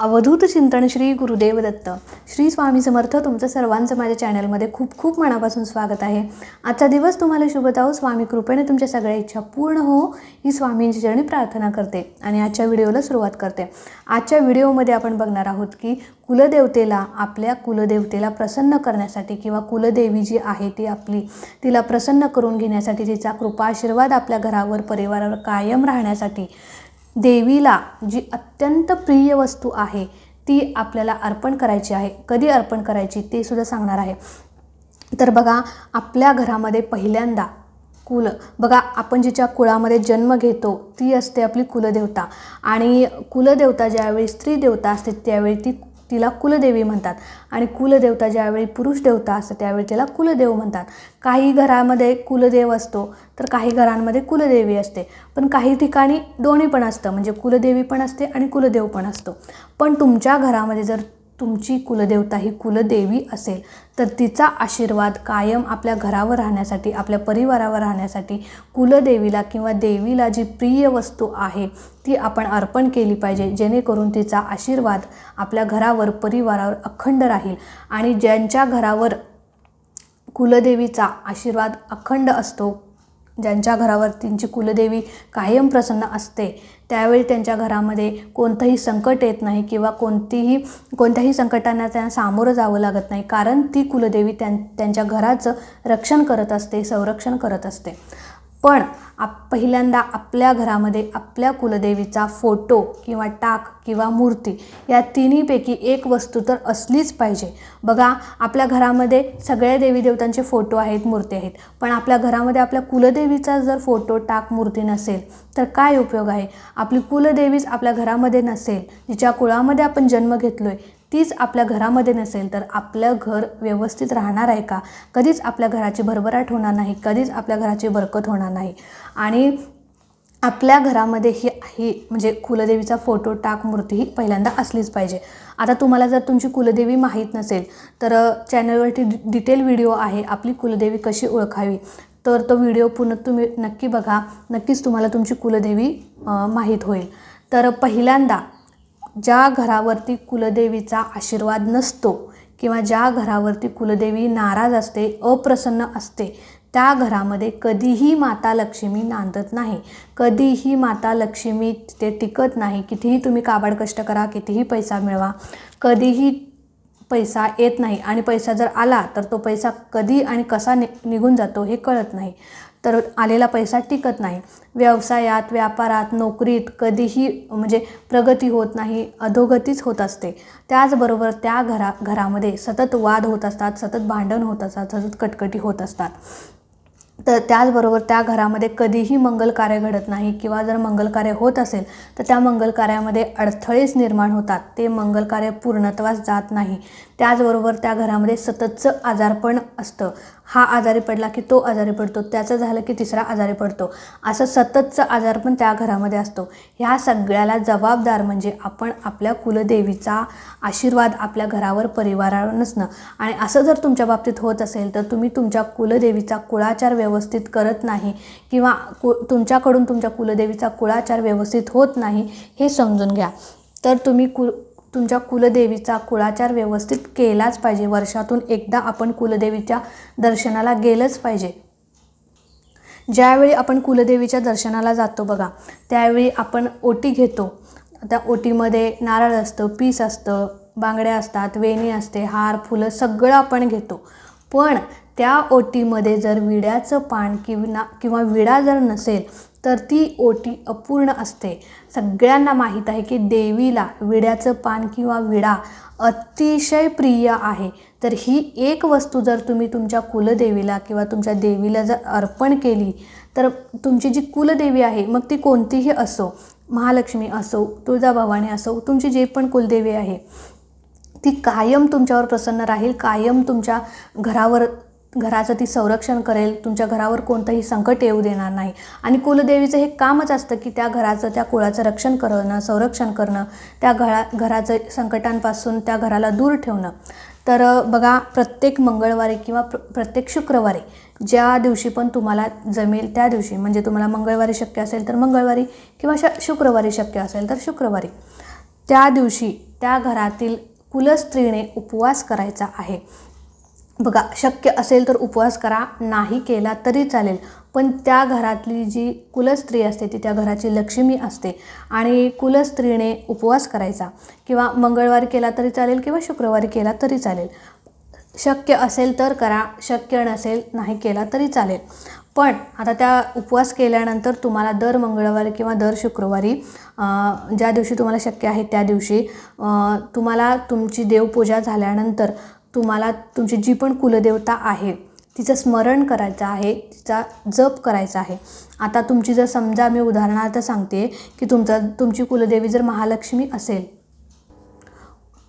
अवधूत चिंतन श्री गुरुदेव दत्त. श्री स्वामी समर्थ तुमचं सर्वांचं माझ्या चॅनलमध्ये खूप खूप मनापासून स्वागत आहे. आजचा दिवस तुम्हाला शुभताओ स्वामी कृपेने तुमच्या सगळ्या इच्छा पूर्ण हो. ही स्वामींची चरणी प्रार्थना करते आणि आजच्या व्हिडिओला सुरुवात करते. आजच्या व्हिडिओमध्ये आपण बघणार आहोत की कुलदेवतेला आपल्या कुलदेवतेला प्रसन्न करण्यासाठी किंवा कुलदेवी जी आहे ती आपली तिला प्रसन्न करून घेण्यासाठी तिचा कृपा आशीर्वाद आपल्या घरावर परिवारावर कायम राहण्यासाठी देवीला जी अत्यंत प्रिय वस्तू आहे ती आपल्याला अर्पण करायची आहे. कधी अर्पण करायची ते सुद्धा सांगणार आहे. तर बघा आपल्या घरामध्ये पहिल्यांदा कुल बघा आपण जिच्या कुळामध्ये जन्म घेतो ती असते आपली कुलदेवता. आणि कुलदेवता ज्यावेळी स्त्री देवता असते त्यावेळी ती तिला कुलदेवी म्हणतात. आणि कुलदेवता ज्यावेळी पुरुष देवता असते त्यावेळी त्याला कुलदेव म्हणतात. काही घरामध्ये कुलदेव असतो तर काही घरांमध्ये कुलदेवी असते. पण काही ठिकाणी दोन्ही पण असतं म्हणजे कुलदेवी पण असते आणि कुलदेव पण असतो. पण तुमच्या घरामध्ये जर तुमची कुलदेवता ही कुलदेवी असेल तर तिचा आशीर्वाद कायम आपल्या घरावर राहण्यासाठी आपल्या परिवारावर राहण्यासाठी कुलदेवीला किंवा देवीला जी प्रिय वस्तू आहे ती आपण अर्पण केली पाहिजे. जेणेकरून तिचा आशीर्वाद आपल्या घरावर परिवारावर अखंड राहील आणि ज्यांच्या घरावर कुलदेवीचा आशीर्वाद अखंड असतो ज्यांच्या घरावर त्यांची कुलदेवी कायम प्रसन्न असते त्यावेळी त्यांच्या घरामध्ये कोणतंही संकट येत नाही किंवा कोणतीही कोणत्याही संकटांना त्यांना सामोरं जावं लागत नाही कारण ती कुलदेवी त्यां त्यांच्या घराचं रक्षण करत असते संरक्षण करत असते. पण आप पहिल्यांदा आपल्या घरामध्ये आपल्या कुलदेवीचा फोटो किंवा टाक किंवा मूर्ती या तिन्हीपैकी एक वस्तू तर असलीच पाहिजे. बघा आपल्या घरामध्ये सगळ्या देवी देवतांचे फोटो आहेत मूर्ती आहेत. पण आपल्या घरामध्ये आपल्या कुलदेवीचा जर फोटो टाक मूर्ती नसेल तर काय उपयोग आहे? आपली कुलदेवीच आपल्या घरामध्ये नसेल जिच्या कुळामध्ये आपण जन्म घेतलो आहे तीच आपल्या घरामध्ये नसेल तर आपलं घर व्यवस्थित राहणार आहे का? कधीच आपल्या घराची भरभराट होणार नाही कधीच आपल्या घराची बरकत होणार नाही. आणि आपल्या घरामध्ये ही ही म्हणजे कुलदेवीचा फोटो टाक मूर्ती ही पहिल्यांदा असलीच पाहिजे. आता तुम्हाला जर तुमची कुलदेवी माहीत नसेल तर चॅनलवरती डि डिटेल व्हिडिओ आहे आपली कुलदेवी कशी ओळखावी? तर तो व्हिडिओ पूर्ण तुम्ही नक्की बघा. नक्कीच तुम्हाला तुमची कुलदेवी माहीत होईल. तर पहिल्यांदा ज्या घरावरती कुलदेवीचा आशीर्वाद नसतो किंवा ज्या घरावरती कुलदेवी नाराज असते अप्रसन्न असते त्या घरामध्ये कधीही माता लक्ष्मी नांदत नाही. कधीही माता लक्ष्मी ते टिकत नाही. कितीही तुम्ही काबाड कष्ट करा कितीही पैसा मिळवा कधीही पैसा येत नाही. आणि पैसा जर आला तर तो पैसा कधी आणि कसा नि निघून जातो हे कळत नाही. तर आलेला पैसा टिकत नाही. व्यवसायात व्यापारात नोकरीत कधीही म्हणजे प्रगती होत नाही अधोगतीच होत असते. त्याचबरोबर त्या घरा घरामध्ये सतत वाद होत असतात सतत भांडण होत असतात सतत कटकटी होत असतात. तर त्याचबरोबर त्या घरामध्ये कधीही मंगल कार्य घडत नाही किंवा जर मंगल कार्य होत असेल तर त्या मंगल कार्यामध्ये अडथळेच निर्माण होतात. ते मंगल कार्य पूर्णत्वास जात नाही. त्याचबरोबर त्या घरामध्ये सततचं आजारपण असतं. हा आजारी पडला की तो आजारी पडतो. त्याचं झालं की तिसरा आजारी पडतो. असं सततचं आजारपण त्या घरामध्ये असतो. ह्या सगळ्याला जबाबदार म्हणजे आपण आपल्या कुलदेवीचा आशीर्वाद आपल्या घरावर परिवारावर नसणं. आणि असं जर तुमच्या बाबतीत होत असेल तर तुम्ही तुमच्या कुलदेवीचा कुळाचार व्यवस्थित करत नाही किंवा कु तुमच्याकडून तुमच्या कुलदेवीचा कुळाचार व्यवस्थित होत नाही हे समजून घ्या. तर तुम्ही कुल तुमच्या कुलदेवीचा कुळाचार व्यवस्थित केलाच पाहिजे. वर्षातून एकदा आपण कुलदेवीच्या दर्शनाला गेलंच पाहिजे. ज्यावेळी आपण कुलदेवीच्या दर्शनाला जातो बघा त्यावेळी आपण ओटी घेतो. त्या ओटीमध्ये नारळ असतं पीस असतं बांगड्या असतात वेणी असते हार फुलं सगळं आपण घेतो. पण त्या ओटीमध्ये जर विड्याचं पान किंवा किंवा विडा जर नसेल तर ती ओटी अपूर्ण असते. सगळ्यांना माहीत आहे की देवीला विड्याचं पान किंवा विडा अतिशय प्रिय आहे. तर ही एक वस्तू जर तुम्ही तुमच्या कुलदेवीला किंवा तुमच्या देवीला जर अर्पण केली तर तुमची जी कुलदेवी आहे मग ती कोणतीही असो महालक्ष्मी असो तुळजाभवानी असो तुमची जे पण कुलदेवी आहे ती कायम तुमच्यावर प्रसन्न राहील कायम तुमच्या घरावर घराचं ती संरक्षण करेल तुमच्या घरावर कोणतंही संकट येऊ देणार नाही. आणि कुलदेवीचं हे कामच असतं की त्या घराचं त्या कुळाचं रक्षण करणं संरक्षण करणं त्या घरा घराचं संकटांपासून त्या घराला दूर ठेवणं. तर बघा प्रत्येक मंगळवारी किंवा प्र प्रत्येक शुक्रवारी ज्या दिवशी पण तुम्हाला जमेल त्या दिवशी म्हणजे तुम्हाला मंगळवारी शक्य असेल तर मंगळवारी किंवा श शुक्रवारी शक्य असेल तर शुक्रवारी त्या दिवशी त्या घरातील कुलस्त्रीने उपवास करायचा आहे. बघा शक्य असेल तर उपवास करा नाही केला तरी चालेल. पण त्या घरातली जी कुलस्त्री असते ती त्या घराची लक्ष्मी असते. आणि कुलस्त्रीने उपवास करायचा. किंवा मंगळवारी केला तरी चालेल किंवा शुक्रवारी केला तरी चालेल. शक्य असेल तर करा शक्य नसेल नाही केला तरी चालेल. पण आता त्या उपवास केल्यानंतर तुम्हाला दर मंगळवारी किंवा दर शुक्रवारी ज्या दिवशी तुम्हाला शक्य आहे त्या दिवशी तुम्हाला तुमची देवपूजा झाल्यानंतर तुम्हाला तुमची जी पण कुलदेवता आहे तिचं स्मरण करायचं आहे तिचा जप करायचा आहे. आता तुमची जर समजा मी उदाहरणार्थ सांगते की तुमचा तुमची कुलदेवी जर महालक्ष्मी असेल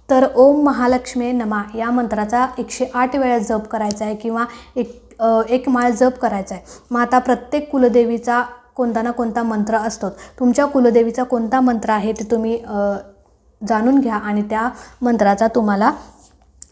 तर ओम महालक्ष्मी नमा या मंत्राचा एकशे आठ वेळा जप करायचा आहे किंवा एक एक माळ जप करायचा आहे. मग आता प्रत्येक कुलदेवीचा कोणता ना कोणता मंत्र असतो. तुमच्या कुलदेवीचा कोणता मंत्र आहे ते तुम्ही जाणून घ्या आणि त्या मंत्राचा तुम्हाला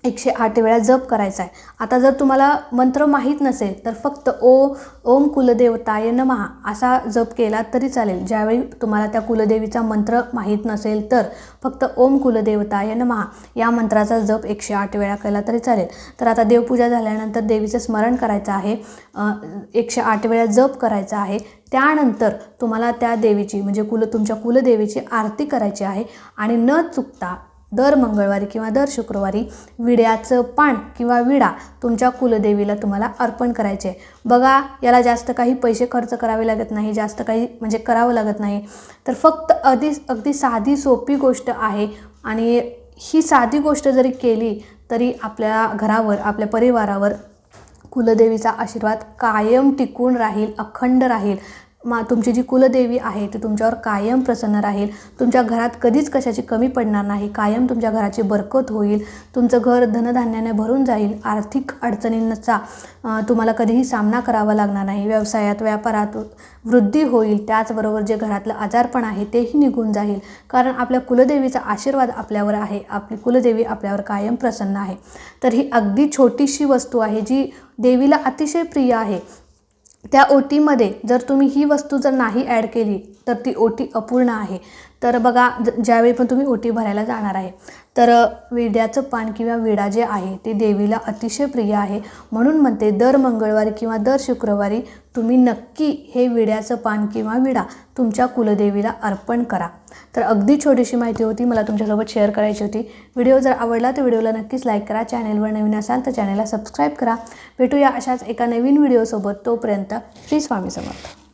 एकशे आठ वेळा जप करायचा आहे. आता जर तुम्हाला मंत्र माहीत नसेल तर फक्त ओ ओम कुलदेवताय नमहा असा जप केला तरी चालेल. ज्यावेळी तुम्हाला त्या कुलदेवीचा मंत्र माहीत नसेल तर फक्त ओम कुलदेवताय नमहा या मंत्राचा जप एकशे आठ वेळा केला तरी चालेल. तर आता देवपूजा झाल्यानंतर देवीचं स्मरण करायचं आहे. एकशे आठ वेळा जप करायचा आहे. त्यानंतर तुम्हाला त्या देवीची म्हणजे कुल तुमच्या कुलदेवीची आरती करायची आहे. आणि न चुकता दर मंगळवारी किंवा दर शुक्रवारी विड्याचं पान किंवा विडा तुमच्या कुलदेवीला तुम्हाला अर्पण करायचे. आहे बघा याला जास्त काही पैसे खर्च करावे लागत नाही जास्त काही म्हणजे करावं लागत नाही. तर फक्त अगदी अगदी साधी सोपी गोष्ट आहे आणि ही साधी गोष्ट जरी केली तरी आपल्या घरावर आपल्या परिवारावर कुलदेवीचा आशीर्वाद कायम टिकून राहील अखंड राहील. मा तुमची जी कुलदेवी आहे ती तुमच्यावर कायम प्रसन्न राहील. तुमच्या घरात कधीच कशाची कमी पडणार नाही. कायम तुमच्या घराची बरकत होईल. तुमचं घर धनधान्याने भरून जाईल. आर्थिक अडचणींचा तुम्हाला कधीही सामना करावा लागणार नाही. व्यवसायात व्यापारात वृद्धी होईल. त्याचबरोबर जे घरातलं आजारपण आहे तेही निघून जाईल. कारण आपल्या कुलदेवीचा आशीर्वाद आपल्यावर आहे. आपली कुलदेवी आपल्यावर कायम प्रसन्न आहे. तर ही अगदी छोटीशी वस्तू आहे जी देवीला अतिशय प्रिय आहे. त्या ओटीमध्ये जर तुम्ही ही वस्तू जर नाही ॲड केली तर ती ओटी अपूर्ण आहे. तर बघा ज ज्यावेळी पण तुम्ही ओटी भरायला जाणार आहे तर विड्याचं पान किंवा विडा जे आहे ते देवीला अतिशय प्रिय आहे. म्हणून म्हणते दर मंगळवारी किंवा दर शुक्रवारी तुम्ही नक्की हे विड्याचं पान किंवा विडा तुमच्या कुलदेवीला अर्पण करा. तर अगदी छोटीशी माहिती होती मला तुमच्यासोबत शेअर करायची होती. व्हिडिओ जर आवडला तर व्हिडिओला नक्कीच लाईक करा. चॅनेलवर नवीन असाल तर चॅनेलला सबस्क्राईब करा. भेटूया अशाच एका नवीन व्हिडिओसोबत. तोपर्यंत श्री स्वामी समर्थ.